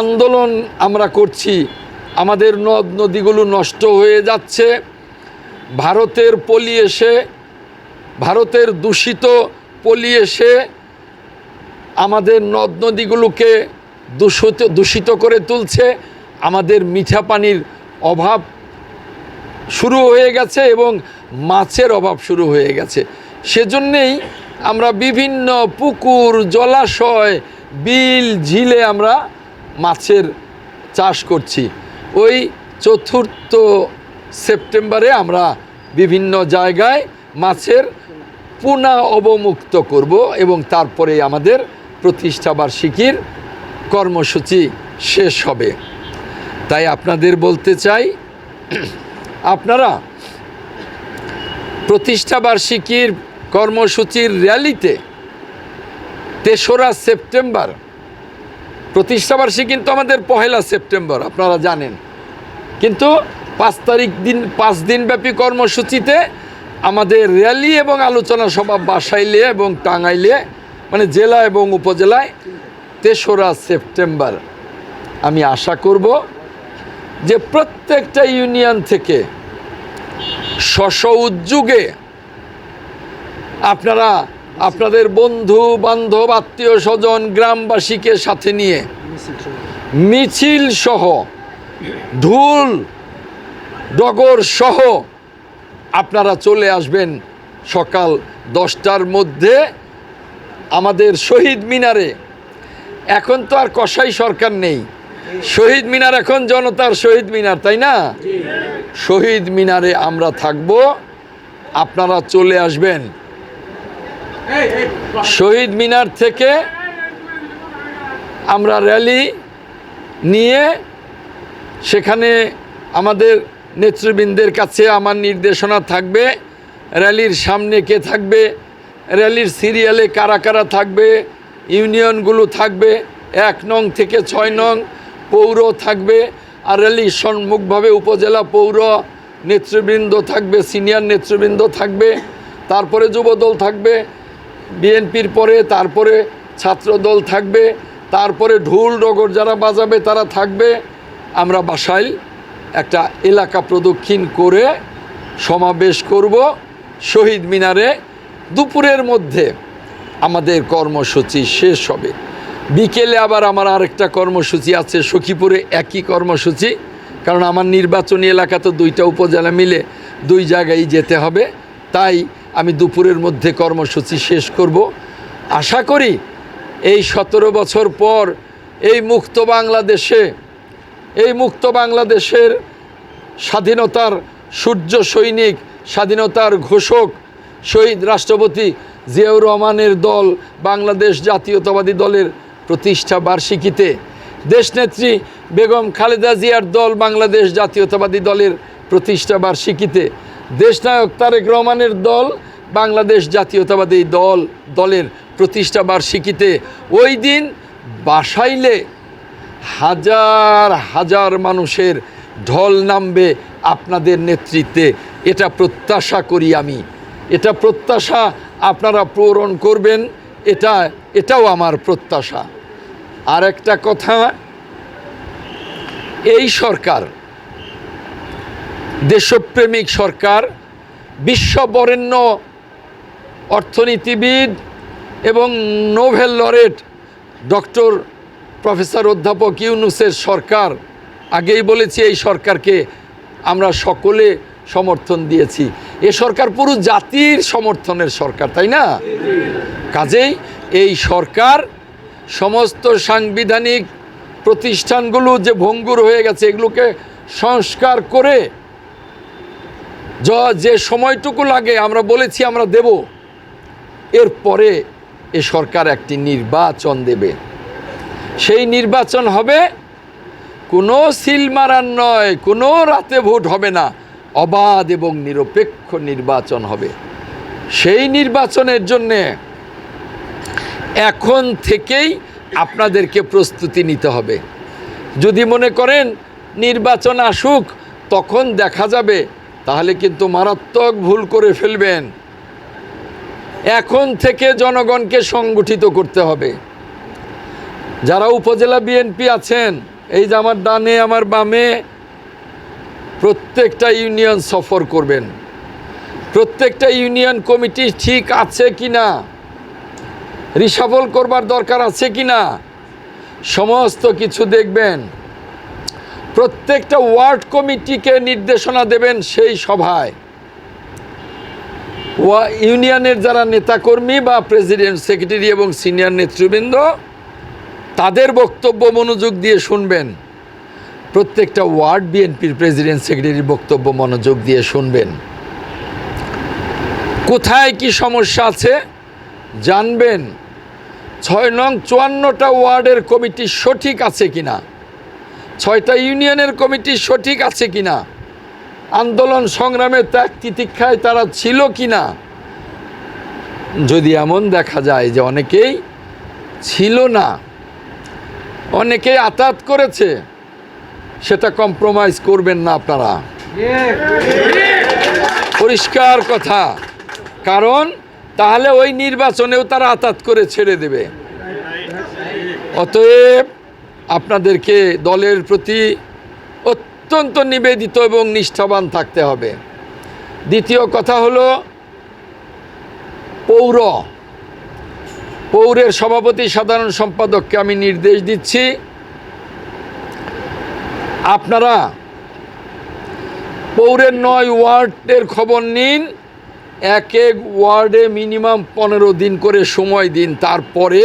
আন্দোলন আমরা করছি, আমাদের নদ নদীগুলো নষ্ট হয়ে যাচ্ছে, ভারতের পলি এসে, ভারতের দূষিত পলি এসে আমাদের নদ নদীগুলোকে দূষিত দূষিত করে তুলছে, আমাদের মিঠা পানির অভাব শুরু হয়ে গেছে এবং মাছের অভাব শুরু হয়ে গেছে। সেজন্যেই আমরা বিভিন্ন পুকুর, জলাশয়, বিল, ঝিলে আমরা মাছের চাষ করছি। ওই চতুর্থ সেপ্টেম্বরে আমরা বিভিন্ন জায়গায় মাছের পুনা অবমুক্ত করব এবং তারপরে আমাদের প্রতিষ্ঠাবার্ষিকীর কর্মসূচি শেষ হবে। তাই আপনাদের বলতে চাই, আপনারা প্রতিষ্ঠাবার্ষিকীর কর্মসূচির র্যালিতে তেসরা সেপ্টেম্বর প্রতিষ্ঠাবার্ষিকী কিন্তু আমাদের পহেলা সেপ্টেম্বর, আপনারা জানেন। কিন্তু পাঁচ তারিখ দিন, পাঁচ দিনব্যাপী কর্মসূচিতে আমাদের র্যালি এবং আলোচনা সভা বাসাইলে এবং টাঙ্গাইলে মানে জেলা এবং উপজেলায় তেসরা সেপ্টেম্বর। আমি আশা করব যে প্রত্যেকটা ইউনিয়ন থেকে স্ব উদ্যোগে আপনারা আপনাদের বন্ধু বান্ধব আত্মীয় স্বজন গ্রামবাসীকে সাথে নিয়ে মিছিল সহ ঢুল ডগর সহ আপনারা চলে আসবেন সকাল দশটার মধ্যে আমাদের শহীদ মিনারে। এখন তো আর কসাই সরকার নেই। শহীদ মিনার এখন জনতার শহীদ মিনার তাই না? শহীদ মিনারে আমরা থাকব। আপনারা চলে আসবেন। শহীদ মিনার থেকে আমরা র্যালি নিয়ে সেখানে আমাদের নেতৃবৃন্দের কাছে আমার নির্দেশনা থাকবে। র্যালির সামনে কে থাকবে? র্যালির সিরিয়ালে কারা কারা থাকবে? ইউনিয়নগুলো থাকবে। এক নং থেকে ছয় নং পৌর থাকবে। আর র্যালির সম্মুখভাবে উপজেলা পৌর নেতৃবৃন্দ থাকবে, সিনিয়র নেতৃবৃন্দ থাকবে। তারপরে যুবদল থাকবে। বিএনপির পরে, তারপরে ছাত্রদল থাকবে, তারপরে ঢোল ডগর যারা বাজাবে তারা থাকবে। আমরা বাসাইল একটা এলাকা প্রদক্ষিণ করে সমাবেশ করব শহীদ মিনারে। দুপুরের মধ্যে আমাদের কর্মসূচি শেষ হবে। বিকেলে আবার আমার আরেকটা কর্মসূচি আছে, সখীপুরে একই কর্মসূচি, কারণ আমার নির্বাচনী এলাকা তো দুইটা উপজেলা মিলে দুই জায়গায় যেতে হবে। তাই আমি দুপুরের মধ্যে কর্মসূচি শেষ করব। আশা করি এই সতেরো বছর পর এই মুক্ত বাংলাদেশে, এই মুক্ত বাংলাদেশের স্বাধীনতার সূর্য সৈনিক, স্বাধীনতার ঘোষক শহীদ রাষ্ট্রপতি জিয়াউর রহমানের দল, বাংলাদেশ জাতীয়তাবাদী দলের প্রতিষ্ঠা বার্ষিকীতে। দেশনেত্রী বেগম খালেদা জিয়ার দল, বাংলাদেশ জাতীয়তাবাদী দলের প্রতিষ্ঠা বার্ষিকীতে। দেশনায়ক তারেক রহমানের দল, বাংলাদেশ জাতীয়তাবাদী দল, দলের প্রতিষ্ঠা বার্ষিকীতে ওই দিন বাসাইলে হাজার হাজার মানুষের ঢল নামবে আপনাদের নেতৃত্বে। এটা প্রত্যাশা করি আমি। এটা প্রত্যাশা আপনারা পূরণ করবেন, এটা, এটাও আমার প্রত্যাশা। আর একটা কথা, এই সরকার দেশপ্রেমিক সরকার, বিশ্ববরেণ্য অর্থনীতিবিদ এবং নোভেল লরেট, ডক্টর প্রফেসর অধ্যাপক ইউনুসের সরকার। আগেই বলেছি, এই সরকারকে আমরা সকলে সমর্থন দিয়েছি। এ সরকার পুরো জাতির সমর্থনের সরকার, তাই না? কাজেই এই সরকার সমস্ত সাংবিধানিক প্রতিষ্ঠানগুলো যে ভঙ্গুর হয়ে গেছে, এগুলোকে সংস্কার করে য- যে সময়টুকু লাগে, আমরা বলেছি আমরা দেব। এরপরে এ সরকার একটি নির্বাচন দেবে। সেই নির্বাচন হবে, কোনো সিল মারার নয়, কোনো রাতে ভোট হবে না, অবাধ এবং নিরপেক্ষ নির্বাচন হবে। সেই নির্বাচনের জন্যে এখন থেকেই আপনাদেরকে প্রস্তুতি নিতে হবে। যদি মনে করেন, নির্বাচন আসুক, তখন দেখা যাবে তাহলে কিন্তু মারাত্মক ভুল করে ফেলবেন। এখন থেকে জনগণকে সংগঠিত করতে হবে। যারা উপজেলা বিএনপি আছেন, এই যে আমার ডানে, আমার বামে, প্রত্যেকটা ইউনিয়ন সফর করবেন। প্রত্যেকটা ইউনিয়ন কমিটি ঠিক আছে কি না রিসাফল করবার দরকার আছে কি না সমস্ত কিছু দেখবেন। প্রত্যেকটা ওয়ার্ড কমিটিকে নির্দেশনা দেবেন সেই সভায়। ওয়া ইউনিয়নের যারা নেতাকর্মী বা প্রেসিডেন্ট, সেক্রেটারি এবং সিনিয়র নেতৃবৃন্দ, তাদের বক্তব্য মনোযোগ দিয়ে শুনবেন। প্রত্যেকটা ওয়ার্ড বিএনপির প্রেসিডেন্ট, সেক্রেটারির বক্তব্য মনোযোগ দিয়ে শুনবেন। কোথায় কি সমস্যা আছে জানবেন। ছয় নং চুয়ান্নটা ওয়ার্ডের কমিটি সঠিক আছে কিনা? ছয়টা ইউনিয়নের কমিটি সঠিক আছে কিনা? আন্দোলন সংগ্রামে ত্যাগ তিতিক্ষায় তারা ছিল কিনা? যদি এমন দেখা যায় যে অনেকেই ছিল না, অনেকেই আতাত করেছে, সেটা কম্প্রোমাইজ করবেন না আপনারা। পরিষ্কার কথা, কারণ তাহলে ওই নির্বাচনেও তারা আতাত করে ছেড়ে দেবে। অতএব আপনাদেরকে দলের প্রতি অত্যন্ত নিবেদিত এবং নিষ্ঠাবান থাকতে হবে। দ্বিতীয় কথা হলো পৌর। পৌরের সভাপতি সাধারণ সম্পাদককে আমি নির্দেশ দিচ্ছি, আপনারা পৌরের নয় ওয়ার্ডের খবর নিন, এক এক ওয়ার্ডে মিনিমাম পনেরো দিন করে সময় দিন, তারপরে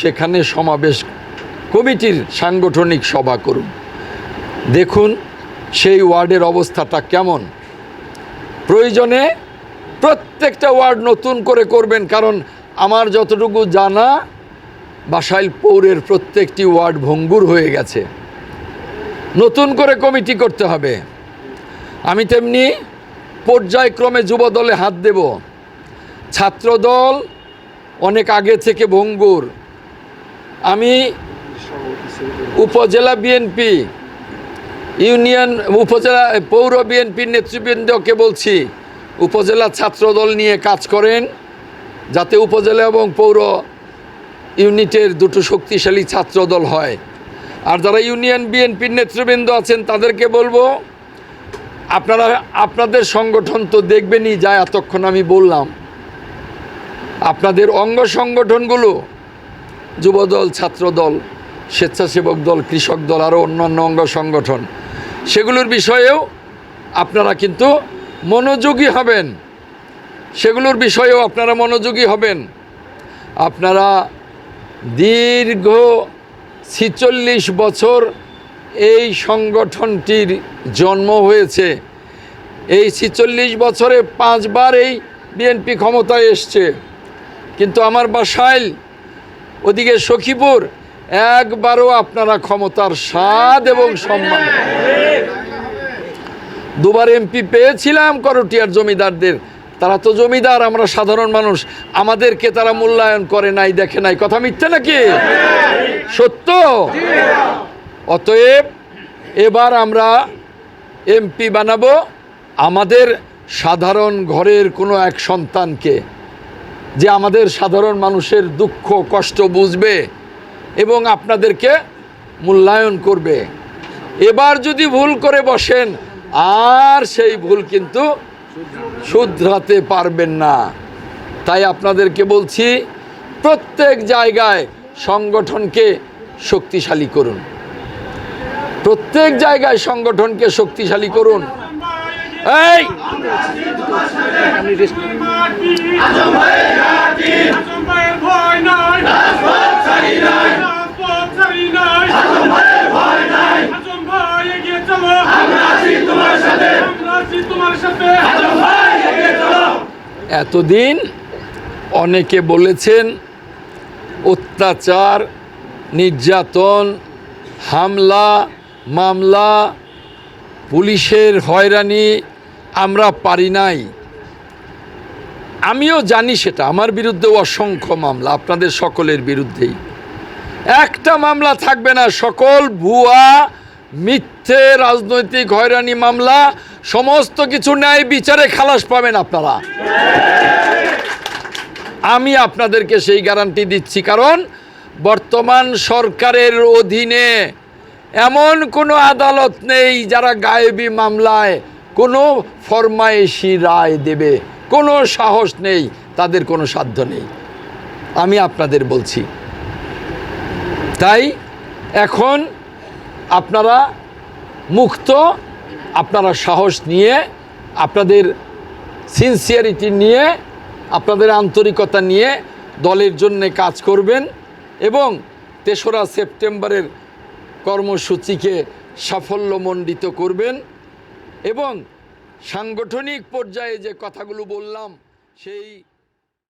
সেখানে সমাবেশ কমিটির সাংগঠনিক সভা করুন। দেখুন সেই ওয়ার্ডের অবস্থাটা কেমন। প্রয়োজনে প্রত্যেকটা ওয়ার্ড নতুন করে করবেন, কারণ আমার যতটুকু জানা, বাসাইল পৌরের প্রত্যেকটি ওয়ার্ড ভঙ্গুর হয়ে গেছে। নতুন করে কমিটি করতে হবে। আমি তেমনি পর্যায়ক্রমে যুবদলে হাত দেব। ছাত্রদল অনেক আগে থেকে ভঙ্গুর। আমি উপজেলা বিএনপি, ইউনিয়ন, উপজেলা, পৌর বিএনপির নেতৃবৃন্দকে বলছি, উপজেলা ছাত্রদল নিয়ে কাজ করেন, যাতে উপজেলা এবং পৌর ইউনিটের দুটো শক্তিশালী ছাত্রদল হয়। আর যারা ইউনিয়ন বিএনপির নেতৃবৃন্দ আছেন, তাদেরকে বলব, আপনারা, আপনাদের সংগঠন তো দেখবেনই যা এতক্ষণ আমি বললাম। আপনাদের অঙ্গ সংগঠনগুলো যুবদল, ছাত্রদল স্বেচ্ছাসেবক দল, কৃষক দল আরও অন্যান্য অঙ্গ সংগঠন। সেগুলোর বিষয়েও আপনারা কিন্তু মনোযোগী হবেন। সেগুলোর বিষয়েও আপনারা মনোযোগী হবেন। আপনারা দীর্ঘ ছিচল্লিশ বছর এই সংগঠনটির জন্ম হয়েছে। এই ছিচল্লিশ বছরে পাঁচবার এই বিএনপি ক্ষমতায় এসছে। কিন্তু আমার বাসাইল, ওদিকে সখীপুর একবারও আপনারা ক্ষমতার স্বাদ এবং সম্মান। দুবার এমপি পেয়েছিলাম করটিয়ার জমিদারদের। তারা তো জমিদার, আমরা সাধারণ মানুষ। আমাদেরকে তারা মূল্যায়ন করে নাই, দেখে নাই। কথা মিথ্যে নাকি? সত্য? অতএব এবার আমরা এমপি বানাবো আমাদের সাধারণ ঘরের কোনো এক সন্তানকে, যে আমাদের সাধারণ মানুষের দুঃখ, কষ্ট বুঝবে। এবং আপনাদেরকে মূল্যায়ন করবে। এবার যদি ভুল করে বসেন, আর সেই ভুল কিন্তু শুধরাতে পারবেন না। তাই আপনাদেরকে বলছি, প্রত্যেক জায়গায় সংগঠনকে শক্তিশালী করুন। প্রত্যেক জায়গায় সংগঠনকে শক্তিশালী করুন। এই আজমের ভয় নাই রাজপথ ছাড়ি নাই রাজপথ ছাড়ি নাই আজমের ভয় নাই আজম ভাই এগিয়ে চলো আমরা আছি তোমার সাথে আমরা আছি তোমার সাথে আজম ভাই এগিয়ে চলো এতদিন অনেকে বলেছেন অত্যাচার, নির্যাতন, হামলা, মামলা, পুলিশের হয়রানি আমরা পারি নাই। আমিও জানি সেটা, আমার বিরুদ্ধেও অসংখ্য মামলা, আপনাদের সকলের বিরুদ্ধেই। একটা মামলা থাকবে না, সকল ভুয়া মিথ্যে রাজনৈতিক হয়রানি, মামলা, সমস্ত কিছু ন্যায় বিচারে খালাস পাবেন আপনারা। আমি আপনাদেরকে সেই গ্যারান্টি দিচ্ছি, কারণ বর্তমান সরকারের অধীনে এমন কোনো আদালত নেই যারা গায়েবী মামলায় কোনো ফরমায়েশি রায় দেবে। কোনো সাহস নেই, তাদের কোনো সাধ্য নেই। আমি আপনাদের বলছি। তাই এখন আপনারা মুক্ত, আপনারা সাহস নিয়ে, আপনাদের সিনসিয়ারিটি নিয়ে, আপনাদের আন্তরিকতা নিয়ে দলের জন্য কাজ করবেন এবং তেসরা সেপ্টেম্বরের কর্মসূচিকে সাফল্যমণ্ডিত করবেন এবং সাংগঠনিক পর্যায়ে যে কথাগুলো বললাম, সেই